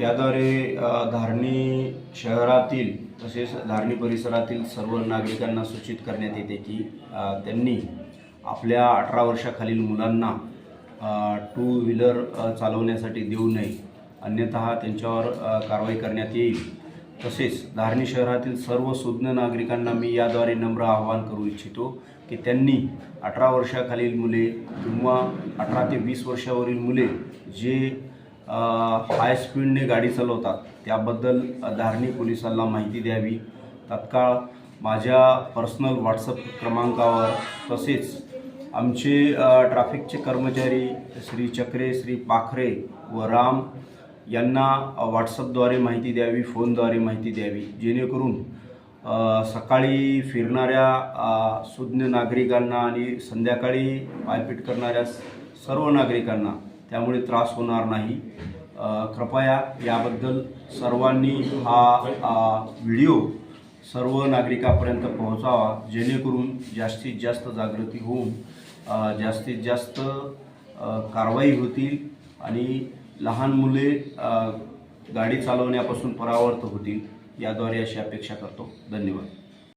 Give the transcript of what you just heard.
याद्वारे धारणी शहरातील तसेच धारणी परिसरातील सर्व नागरिकांना सूचित करण्यात येते की त्यांनी आपल्या अठरा वर्षाखालील मुलांना टू व्हीलर चालवण्यासाठी देऊ नये. अन्यथा त्यांच्यावर कारवाई करण्यात येईल. तसेच धारणी शहरातील सर्व सुज्ञ नागरिकांना मी याद्वारे नम्र आवाहन करू इच्छितो की त्यांनी अठरा वर्षाखालील मुले किंवा अठरा ते वीस वर्षावरील मुले जे हाय स्पीडने गाडी चालवतात. त्याबद्दल धारणी पोलिसांना माहिती द्यावी. तत्काळ माझ्या पर्सनल व्हॉट्सअप क्रमांकावर तसेच आमचे ट्रॅफिकचे कर्मचारी श्री चक्रे श्री पाखरे व राम यांना व्हॉट्सअपद्वारे माहिती द्यावी फोनद्वारे माहिती द्यावी. जेणेकरून सकाळी फिरणाऱ्या सुज्ञ नागरिकांना आणि संध्याकाळी पायपीट करणाऱ्या सर्व नागरिकांना त्यामुळे त्रास होणार नाही. कृपया याबद्दल सर्वांनी हा व्हिडिओ सर्व नागरिकापर्यंत पोहोचावा जेणेकरून जास्तीत जास्त जागृती होऊन जास्तीत जास्त कारवाई होतील आणि लहान मुले गाडी चालवण्यापासून परावर्त होतील याद्वारे अशी अपेक्षा करतो. धन्यवाद.